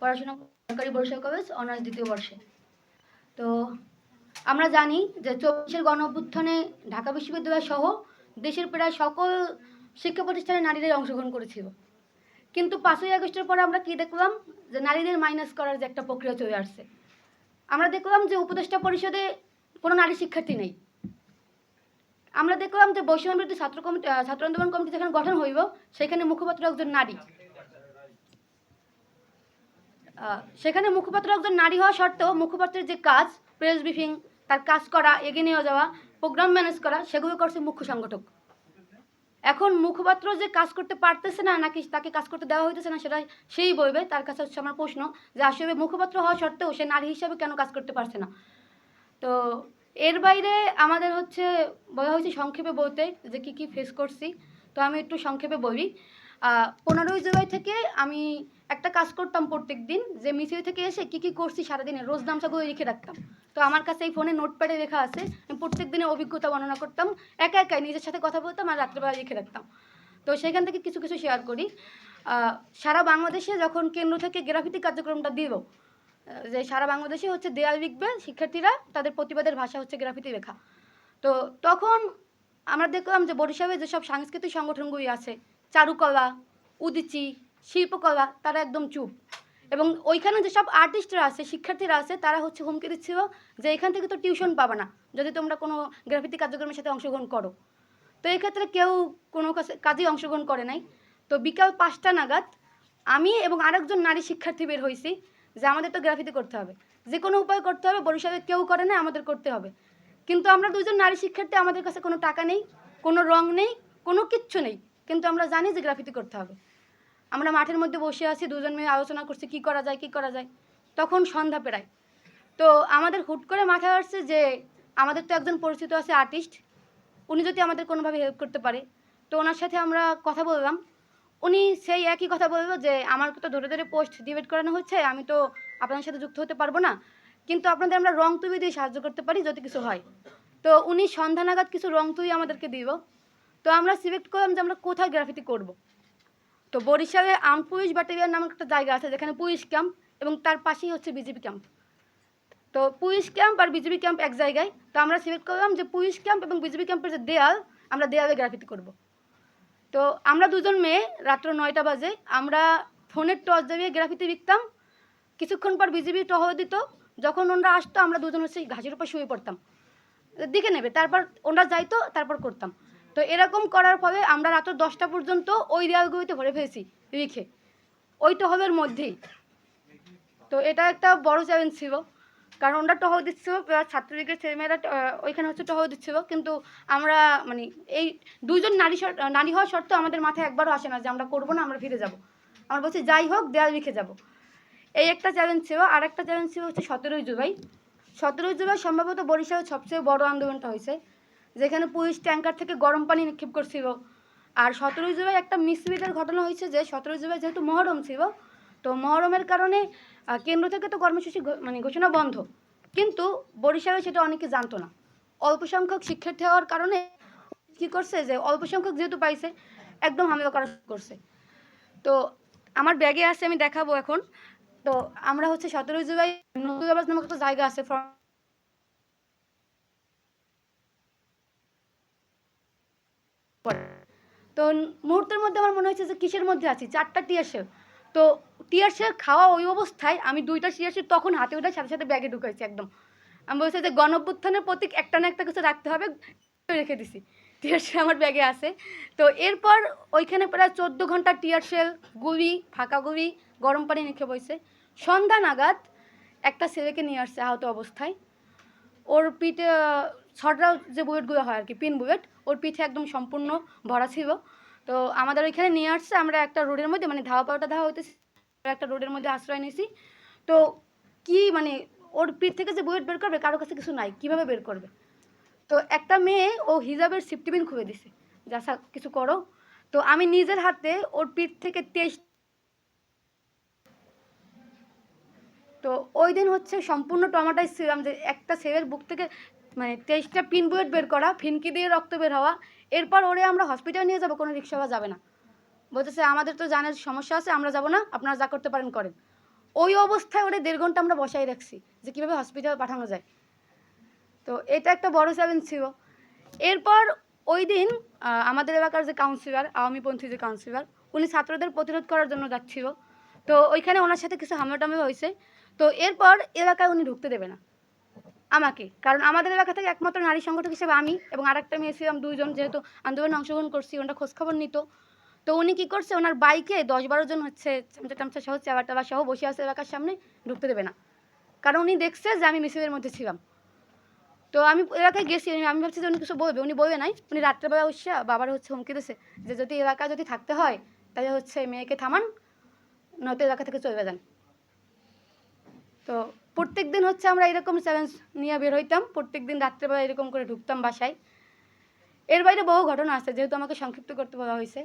পড়াশোনা সরকারি Barishal college honours দ্বিতীয় বর্ষে। তো আমরা জানি যে চব্বিশের গণ অভ্যুত্থানে ঢাকা বিশ্ববিদ্যালয় সহ দেশের প্রায় সকল শিক্ষা প্রতিষ্ঠানে নারীদের অংশগ্রহণ করেছিল। কিন্তু পাঁচই আগস্টের পরে আমরা কি দেখলাম? যে নারীদের মাইনাস করার যে একটা প্রক্রিয়া চলে আসছে। আমরা দেখলাম যে উপদেষ্টা পরিষদে কোনো নারী শিক্ষার্থী নেই। আমরা দেখলাম যে বৈষম্য ছাত্র কমিটি ছাত্র আন্দোলন কমিটি যেখানে গঠন হইব, সেখানে মুখপাত্র একজন নারী। সেখানে মুখপাত্র একজন নারী হওয়া সত্ত্বেও মুখপাত্রের যে কাজ প্রেস ব্রিফিং তার কাজ করা, এগিয়ে নিয়ে যাওয়া প্রোগ্রাম ম্যানেজ করা, সেগুলো করছে মুখ্য সংগঠক। এখন মুখপাত্র যে কাজ করতে পারতেছে না, নাকি তাকে কাজ করতে দেওয়া হইতেছে না সেটা সেই বলবে তার কাছে হচ্ছে আমার প্রশ্ন যে, আসলে মুখপাত্র হওয়া সত্ত্বেও সে নারী হিসাবে কেন কাজ করতে পারছে না? তো এর বাইরে আমাদের হচ্ছে, বলা হয়েছে সংক্ষেপে বলতে যে কি কি ফেস করছি। তো আমি একটু সংক্ষেপে বলি। পনেরোই জুলাই থেকে আমি একটা কাজ করতাম প্রত্যেক দিন যে মিছিল থেকে এসে কি কি করছি সারাদিনে, রোজ নামসাগুলো লিখে রাখতাম। তো আমার কাছে এই ফোনে নোটপ্যাডে লেখা আছে, আমি প্রত্যেক দিনের অভিজ্ঞতা বর্ণনা করতাম, একা একাই নিজের সাথে কথা বলতাম আর রাত্রেবেলা লিখে রাখতাম। তো সেখান থেকে কিছু কিছু শেয়ার করি। সারা বাংলাদেশে যখন কেন্দ্র থেকে গ্রাফিতি কার্যক্রমটা দিল যে সারা বাংলাদেশে হচ্ছে দেয়াল লিখবে শিক্ষার্থীরা তাদের প্রতিবাদের ভাষা হচ্ছে গ্রাফিতি লেখা। তো তখন আমরা দেখলাম যে বরিশালে যেসব সাংস্কৃতিক সংগঠনগুলি আছে, চারুকলা, উদিচি শিল্পকলা, তারা একদম চুপ। এবং ওইখানে যেসব আর্টিস্টরা আছে, শিক্ষার্থীরা আছে, তারা হচ্ছে হুমকি দিচ্ছিল যে এখান থেকে তো টিউশন পাবে না। যদি তোমরা কোনো গ্রাফিতি কার্যক্রমের সাথে অংশগ্রহণ করো। তো এই ক্ষেত্রে কেউ কোনো কাজেই অংশগ্রহণ করে নাই। তো বিকাল পাঁচটা নাগাদ আমি এবং আরেকজন নারী শিক্ষার্থী বের হয়েছি যে আমাদের তো গ্রাফিতি করতে হবে। যে কোনো উপায় করতে হবে বরিশালে কেউ করে না আমাদের করতে হবে। কিন্তু আমরা দুজন নারী শিক্ষার্থী, আমাদের কাছে কোনো টাকা নেই, কোনো রং নেই, কোনো কিচ্ছু নেই। কিন্তু আমরা জানি যে গ্রাফিতি করতে হবে। আমরা মাঠের মধ্যে বসে আছি, দুজন মেয়ে আলোচনা করছি, কি করা যায়, কি করা যায়। তখন সন্ধ্যা পেরায়। তো আমাদের হুট করে মাথায় আসছে যে আমাদের তো একজন পরিচিত আছে আর্টিস্ট উনি যদি আমাদের কোনোভাবে হেল্প করতে পারে। তো ওনার সাথে আমরা কথা বললাম। উনি সেই একই কথা বলল যে আমার তো ধরে ধরে পোস্ট ডিবেট করানো হচ্ছে, আমি তো আপনার সাথে যুক্ত হতে পারব না। কিন্তু আপনাদের আমরা রং তুলি দিয়ে সাহায্য করতে পারি, যদি কিছু হয়। তো উনি সন্ধ্যা নাগাদ কিছু রং তুলি আমাদেরকে দিব তো আমরা সিলেক্ট করলাম যে আমরা কোথায় গ্রাফিতি করব। তো বরিশালে আর্ম পুলিশ ব্যাটালিয়ান নামক একটা জায়গা আছে যেখানে পুলিশ ক্যাম্প এবং তার পাশেই হচ্ছে বিজেপি ক্যাম্প। তো পুলিশ ক্যাম্প আর বিজেপি ক্যাম্প এক জায়গায়। তো আমরা সিলেক্ট করলাম যে পুলিশ ক্যাম্প এবং বিজেপি ক্যাম্পের যে দেয়াল, আমরা দেয়ালে গ্রাফিতি করব। তো আমরা দুজন মেয়ে, রাত্র নয়টা বাজে, আমরা ফোনের টর্চ জ্বালিয়ে গ্রাফিতি লিখতাম। কিছুক্ষণ পর বিজেপি টহল দিত। যখন ওনারা আসতো, আমরা দুজন হচ্ছে ঘাসের উপর শুয়ে পড়তাম। দিকে নেবে, তারপর ওনারা যাইতো, তারপর করতাম। তো এরকম করার ফলে আমরা রাত দশটা পর্যন্ত ওই দেয়ালগুলিতে ভরে ফেলেছি লিখে ওই টহলের মধ্যেই। তো এটা একটা বড় চ্যালেঞ্জ ছিল। কারণ ওরা টহল দিচ্ছিল ছাত্রলীগের ছেলেমেয়েরা ওইখানে হচ্ছে টহল দিচ্ছিল। কিন্তু আমরা মানে এই দুইজন নারী নারী হওয়া সত্ত্বেও আমাদের মাথায় একবারও আসে না যে আমরা করব না, আমরা ফিরে যাব। আমরা বলছি, যাই হোক, দেয়াল লিখে যাব। এই একটা চ্যালেঞ্জ ছিল। আর একটা চ্যালেঞ্জ ছিল হচ্ছে সতেরোই জুলাই। সতেরোই জুলাই সম্ভবত বরিশালের সবচেয়ে বড় আন্দোলনটা হয়েছে। যেখানে পুলিশ ট্যাঙ্কার থেকে গরম পানি নিক্ষেপ করছিল। আর সতেরোই জুলাই একটা মিসলিডের ঘটনা হয়েছে যে সতেরোই জুলাই যেহেতু মহরম ছিল, তো মহরমের কারণে কেন্দ্র থেকে তো কর্মসূচি মানে ঘোষণা বন্ধ। কিন্তু বরিশালে সেটা অনেকে জানতো না। অল্প সংখ্যক শিক্ষার্থী হওয়ার কারণে কি করছে যে, অল্প সংখ্যক যেহেতু পাইছে, একদম হামলা করা করছে। তো আমার ব্যাগে আছে, আমি দেখাবো এখন। তো আমরা হচ্ছে সতেরোই জুলাই নতুন নামক একটা জায়গা আছে পড়ে। তো মুহূর্তের মধ্যে আমার মনে হয়েছে যে কিসের মধ্যে আছি? চারটা টিয়ারশেল তো টিয়ারশেল খাওয়া ওই অবস্থায় আমি দুইটা টিয়ারশেল তখন হাতে ওঠার সাথে সাথে ব্যাগে ঢুকাইছি একদম। আমি বলছি যে গণপুত্থানের প্রতীক একটা না একটা কিছু রাখতে হবে, রেখে দিছি। টিয়ারশেল আমার ব্যাগে আছে। তো এরপর ওইখানে প্রায় চোদ্দ ঘণ্টা টিয়ারশেল গুলি ফাঁকা গুলি গরম পানি নিক্ষেপ হয়েছে। সন্ধ্যা নাগাদ একটা ছেলেকে নিয়ে আসছে আহত অবস্থায়। ওর পিঠে ছটরাও যে বুয়েটগুলো হয় আর কি, পিন বুয়েট ওর পিঠে একদম সম্পূর্ণ ভরা ছিল। তো আমাদের ওইখানে নিয়ে আসছে, আমরা একটা রোডের মধ্যে মানে ধাওয়া পাওয়াটা ধাওয়া হইতেছে একটা রোডের মধ্যে আশ্রয় নিয়েছি। তো কি মানে ওর পিঠ থেকে যে বুয়েট বের করবে, কারও কাছে কিছু নাই, কীভাবে বের করবে? তো একটা মেয়ে, ও হিজাবের সিফটি পিন খুলে দিছে, যা কিছু করো। তো আমি নিজের হাতে ওর পিঠ থেকে তেইশ তো ওই দিন হচ্ছে সম্পূর্ণ টমাটাইজ ছিলাম যে একটা ছেলের বুক থেকে মানে তেইশটা পিন বুয়েট বের করা, ফিনকি দিয়ে রক্ত বের হওয়া, এরপর ওরে আমরা হসপিটাল নিয়ে যাব, কোনো রিক্সাওয়ালা যাবে না। বলতেছে, আমাদের তো জানের সমস্যা আছে, আমরা যাব না, আপনারা যা করতে পারেন, করেন। ওই অবস্থায় ওরে দেড় ঘণ্টা আমরা বসাই রাখছি, যে কীভাবে হসপিটালে পাঠানো যায়। তো এটা একটা বড় চ্যালেঞ্জ ছিল। এরপর ওই দিন আমাদের এলাকার যে কাউন্সিলর আওয়ামীপন্থী যে কাউন্সিলর উনি ছাত্রদের প্রতিরোধ করার জন্য যাচ্ছিল। তো ওইখানে ওনার সাথে কিছু হামলাটামলা হয়েছে। তো এরপর এলাকায় উনি ঢুকতে দেবে না। আমাকে। কারণ আমাদের এলাকা থেকে একমাত্র নারী সংগঠক হিসেবে আমি এবং আরেকটা মেয়ে ছিলাম, দুইজন যেহেতু আন্দোলনে অংশগ্রহণ করছি, ওনারা খোঁজখবর নিত। তো উনি কি করছে, ওনার বাইকে দশ বারো জন হচ্ছে চামচা টামচা সহ চেবার টাবার সহ বসে আছে এলাকার সামনে, ঢুকতে দেবে না। কারণ উনি দেখছে যে আমি মিছিলের মধ্যে ছিলাম। তো আমি এলাকায় গেছি আমি ভাবছি যে উনি কিছু বলবে। উনি বলবে নাই। উনি রাত্রেবেলা উঠছে, বাবার হচ্ছে হুমকি দিয়েছে যে যদি এলাকায় যদি থাকতে হয়, তাহলে হচ্ছে মেয়েকে থামান, নয়তো এলাকা থেকে চলে যান। তো প্রত্যেক দিন হচ্ছে আমরা এরকম চ্যালেঞ্জ নিয়ে বের হইতাম। প্রত্যেক দিন রাত্রেবেলা এরকম করে ঢুকতাম বাসায়। এর বাইরে বহু ঘটনা আছে, যেহেতু আমাকে সংক্ষিপ্ত করতে বলা হয়েছে।